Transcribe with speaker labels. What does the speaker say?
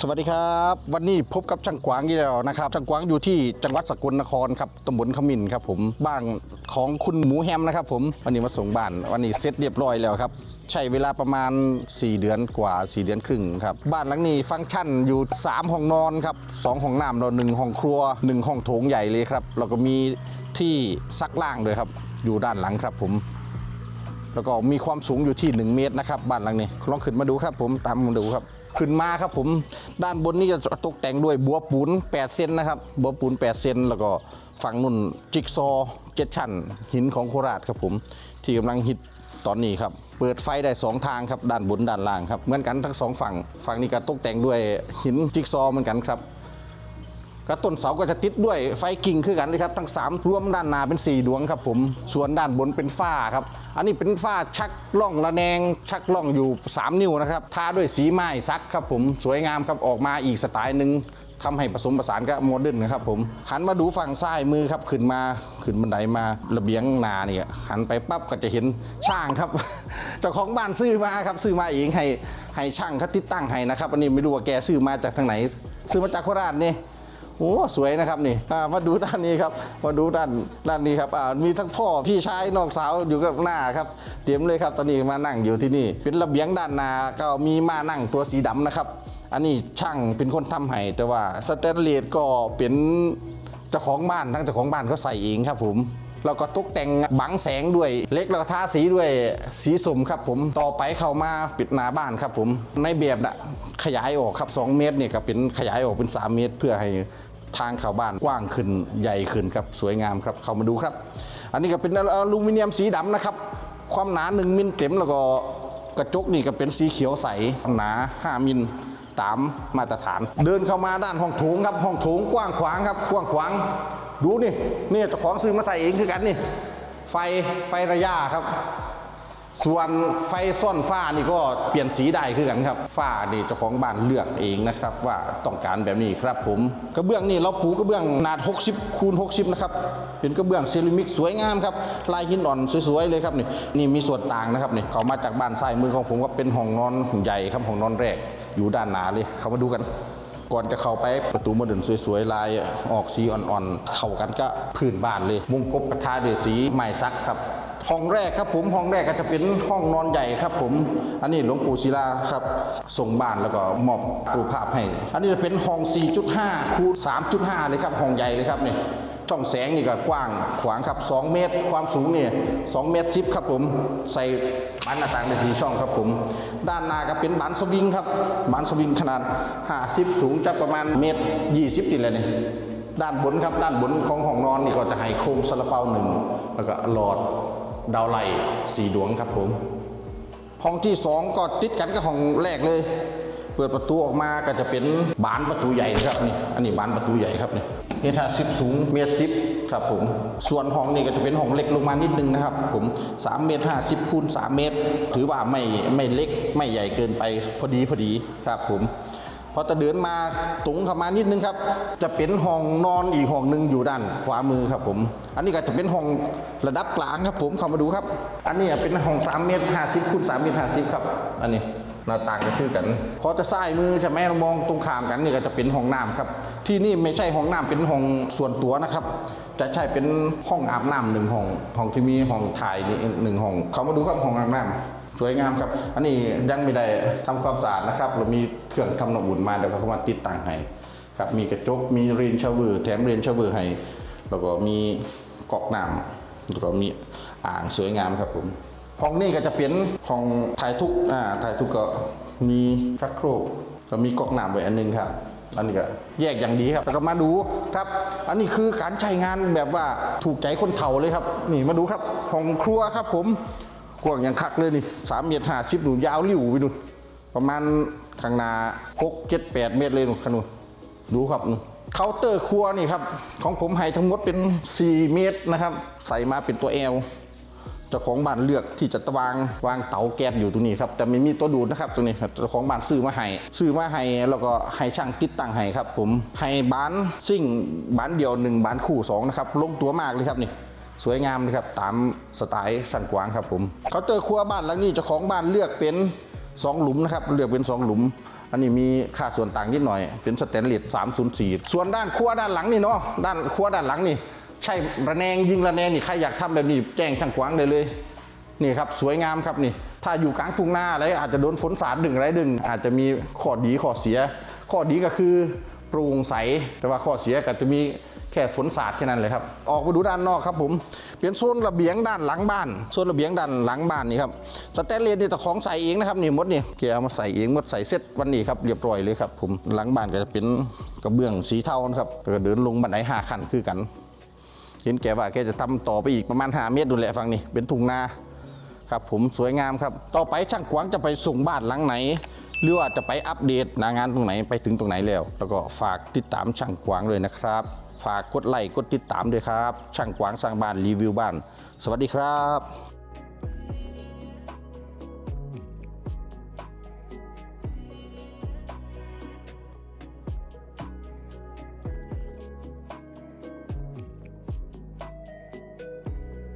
Speaker 1: สวัสดีครับ วันนี้พบกับช่างกวางอีกแล้วนะครับช่างกวางอยู่ที่จังหวัดสกลนครครับตำบลขมินครับผมบ้านของคุณหมูแฮมนะครับผมวันนี้มาส่งบ้านวันนี้เสร็จเรียบร้อยแล้วครับใช้เวลาประมาณ 4 เดือนกว่า 4 เดือนครึ่งครับบ้านหลังนี้ฟังก์ชันอยู่ 3 ห้องนอนครับ2ห้องน้ำเราหนึ่งห้องครัว 1 ห้องโถงใหญ่เลยครับแล้วก็มีที่ซักล่างด้วยครับอยู่ด้านหลังครับผม แล้วก็มีความสูงอยู่ที่ 1 เมตรนะครับบ้านหลังนี้ลองขึ้นมาดูครับผมตามมาดูครับขึ้นมาครับผมด้านบนนี่จะตกแต่งด้วยบัวปูน 8 เซนนะครับบัวปูน 8 เซนแล้วก็ฝั่งนุ่นจิกซอเจ็ดชั้น หินของโคราชครับผม ที่กำลังฮิตตอนนี้ครับเปิดไฟได้ 2 ทางครับด้านบนด้านล่างครับเหมือนกันทั้งสองฝั่งฝั่งนี้ก็ตกแต่งด้วยหินจิกซอเหมือนกันครับ ก็ต้นเสาก็จะติดด้วยไฟกิ่งคือกันเลยครับทั้ง 3 รวมด้านหน้าเป็น 4 ดวงครับผมส่วนด้านบนเป็นฝ้าครับ อันนี้เป็นฝ้าชักล่องระแนง ชักล่องอยู่ 3 นิ้วนะครับทาด้วยสีไม้ซักครับผมสวยงามครับออกมาอีกสไตล์หนึ่งทำให้ผสมผสานกับโมเดิร์นนะครับผมหันมาดูฝั่งซ้ายมือครับขึ้นมาขึ้นบันไดมาระเบียงนาเนี่ยหันไปปั๊บก็จะเห็นช่างครับเจ้าของบ้านซื้อมาครับซื้อมาเองให้ให้ช่างเขาติดตั้งให้นะครับอันนี้ไม่รู้ว่าแกซื้อมาจากทางไหน ซื้อมาจากโคราชนี่ โอ้สวยนะครับนี่มาดูด้านนี้ครับมาดูด้านด้านนี้ครับมีทั้งพ่อพี่ชายน้องสาวอยู่กับหน้าครับเตรียมเลยครับตอนนี้มานั่งอยู่ที่นี่ เป็นระเบียงด้านหน้าก็มีมานั่งตัวสีดำนะครับ อันนี้ช่างเป็นคนทำให้แต่ว่าสแตนเลสก็เป็นเจ้าของบ้านทั้งเจ้าของบ้านเขาใส่เองครับผม เราก็ตกแต่งบังแสงด้วยเล็กแล้วก็ทาสีด้วยสีสมครับผมต่อไปเข้ามาปิดหน้าบ้านครับผมในแบบน่ะขยายออกครับ 2 เมตรเนี่ยก็เป็นขยายออกเป็น 3 เมตร เพื่อให้ทางเข้าบ้านกว้างขึ้นใหญ่ขึ้นครับสวยงามครับเข้ามาดูครับ อันนี้ก็เป็นอลูมิเนียมสีดำนะครับ ความหนา 1 มิลเต็มแล้วก็กระจกนี่ก็เป็นสีเขียวใสหนา 5 มิลตามมาตรฐาน เดินเข้ามาด้านห้องโถงครับห้องโถงกว้างขวางครับกว้างขวาง ดูนี่นี่เจ้าของซื้อมาใส่เองคือกันนี่ ไฟไฟระยะครับ ส่วนไฟซ่อนฝ้านี่ก็เปลี่ยนสีได้คือกันครับฝ้านี่เจ้าของบ้านเลือกเองนะครับ ว่าต้องการแบบนี้ครับผมกระเบื้องนี่เราปูกระเบื้องขนาด 60คูณ60 นะครับ เป็นกระเบื้องเซรามิกสวยงามครับลายหินอ่อนสวยๆเลยครับนี่นี่มีส่วนต่างนะครับนี่เขามาจากบ้านซ้ายมือของผมก็เป็นห้องนอนใหญ่ครับห้องนอนแรกอยู่ด้านหนาเลยเขามาดูกัน ก่อนจะเข้าไปประตูโมเดิร์นสวยๆลายออกสีอ่อนๆ เข้ากันก็พื้นบ้านเลย วงกบกระทาด้วยสีไม้ซักครับห้องแรกครับผมห้องแรกก็จะเป็นห้องนอนใหญ่ครับผม อันนี้หลวงปู่ศิลาครับส่งบ้านแล้วก็มอบรูปภาพให้ อันนี้จะเป็นห้อง 4.5คูณ3.5 เลยครับห้องใหญ่เลยครับนี่ ช่องแสงนี่ก็กว้างขวางครับ 2 เมตร ความสูงเนี่ย2เมตรสิบครับผม ใส่บานหน้าต่างได้สีช่องครับผม ด้านหน้าก็เป็นบานสวิงครับบานสวิงขนาด 50 สูงจะประมาณเมตร 20นี่แหละนี่ด้านบนครับด้านบนของห้องนอนนี่ก็จะให้โคมซาลาเปาหนึ่งแล้วก็หลอดดาวไลท์สีดวงครับผมห้องที่ 2 ก็ติดกันกับห้องแรกเลย เปิดประตูออกมาก็จะเป็นบานประตูใหญ่นะครับนี่ อันนี้บานประตูใหญ่ครับนี่เมตรห้าสิบสูงเมตรสิบครับผม ส่วนห้องนี่ก็จะเป็นห้องเล็กลงมานิดนึงนะครับ ผม3เมตรห้าสิบคูณ3เมตร ถือว่าไม่ไม่เล็กไม่ใหญ่เกินไปพอดีพอดีครับผมพอจะเดินมาตรงเข้ามานิดนึงครับ จะเป็นห้องนอนอีกห้องหนึ่งอยู่ด้านขวามือครับผม อันนี้ก็จะเป็นห้องระดับกลางครับผมเข้ามาดูครับ อันนี้เป็นห้อง3เมตร50คูณ3เมตร50ครับ อันนี้ หน้าต่างก็คือกันพอจะซ้ายมือใช่ไหมเรามองตรงข้ามกันนี่ก็จะเป็นห้องน้ำครับ ที่นี่ไม่ใช่ห้องน้ำเป็นห้องส่วนตัวนะครับ จะใช่เป็นห้องอาบน้ำหนึ่งห้องห้องที่มีห้องถ่ายนี่หนึ่งห้อง เขามาดูครับห้องอาบน้ำสวยงามครับ อันนี้ยังไม่ได้ทำความสะอาดนะครับ เรามีเครื่องทำน้ำอุ่นมาเดี๋ยวเขามาติดตั้งให้ครับ มีกระจก มีเรนชาวเวอร์ แถมเรนชาวเวอร์ให้ แล้วก็มีกอกน้ำแล้วก็มีอ่างสวยงามครับผม ห้องนี้ก็จะเป็นห้องถ่ายทุกอ่าถ่ายทุกก็มีชักโครกก็มีก๊อกน้ำไว้อันหนึงครับอันนี้ก็แยกอย่างดีครับแล้วก็มาดูครับ อันนี้คือการใช้งานแบบว่าถูกใจคนเฒ่าเลยครับ นี่มาดูครับห้องครัวครับ ผมกว้างอย่างคักเลยนี่สามเมตรห้าสิบหนูยาวริ้วไปดูประมาณข้างหน้าหกเจ็ดแปดเมตรเลยหนูขนุนดูครับนูเคาน์เตอร์ครัวนี่ครับของผมให้ทั้งหมดเป็น 4 เมตรนะครับ ใส่มาเป็นตัวแอล เจ้าของบ้านเลือกที่จะวางวางเตาแก๊สอยู่ตรงนี้ครับแต่ไม่มีตัวดูดนะครับตรงนี้เจ้าของบ้านซื้อมาให้ซื้อมาให้แล้วก็ให้ช่างติดตั้งให้ครับ ผมให้บ้านซิ่งบ้านเดียวหนึ่งบ้านคู่สองนะครับลงตัวมากเลยครับนี่สวยงามเลยครับตามสไตล์ช่างกวางครับผมเขาน์เตอร์ครัวบ้านหลังนี้เจ้าของบ้านเลือกเป็น 2 หลุมนะครับเลือกเป็น 2 หลุม อันนี้มีค่าส่วนต่างนิดหน่อย เป็นสแตนเลส304 ส่วนด้านครัวด้านหลังนี่เนาะด้านครัวด้านหลังนี่ ใช่ระแนงยิงระแนงนี่ใครอยากทำแบบนี้แจ้งช่างกวางได้เลยนี่ครับสวยงามครับนี่ถ้าอยู่กลางทุ่งนาอะไรอาจจะโดนฝนสาดดึงอะไรดึง อาจจะมีข้อดีข้อเสีย ข้อดีก็คือโปร่งใสแต่ว่าข้อเสียก็จะมีแค่ฝนสาดแค่นั้นเลยครับ ออกไปดูด้านนอกครับผม เป็นโซนระเบียงด้านหลังบ้าน โซนระเบียงด้านหลังบ้านนี่ครับ สแตนเลสนี่แต่ของใส่เองนะครับนี่มดนี่แกเอามาใส่เองมดใส่เซ็ตวันนี้ครับเรียบร้อยเลยครับผม หลังบ้านก็จะเป็นกระเบื้องสีเทานะครับก็เดินลงบันไดห้าขั้นคือกัน เห็นแกว่าแกจะทำต่อไปอีกประมาณ5เมตรดูแลฟังนี่เป็นทุ่งนาครับ ผมสวยงามครับ ต่อไปช่างกวางจะไปส่งบ้านหลังไหน หรือว่าจะไปอัปเดตนางานตรงไหนไปถึงตรงไหนแล้ว แล้วก็ฝากติดตามช่างกวางเลยนะครับ ฝากกดไลค์กดติดตามด้วยครับ ช่างกวางสร้างบ้านรีวิวบ้าน สวัสดีครับ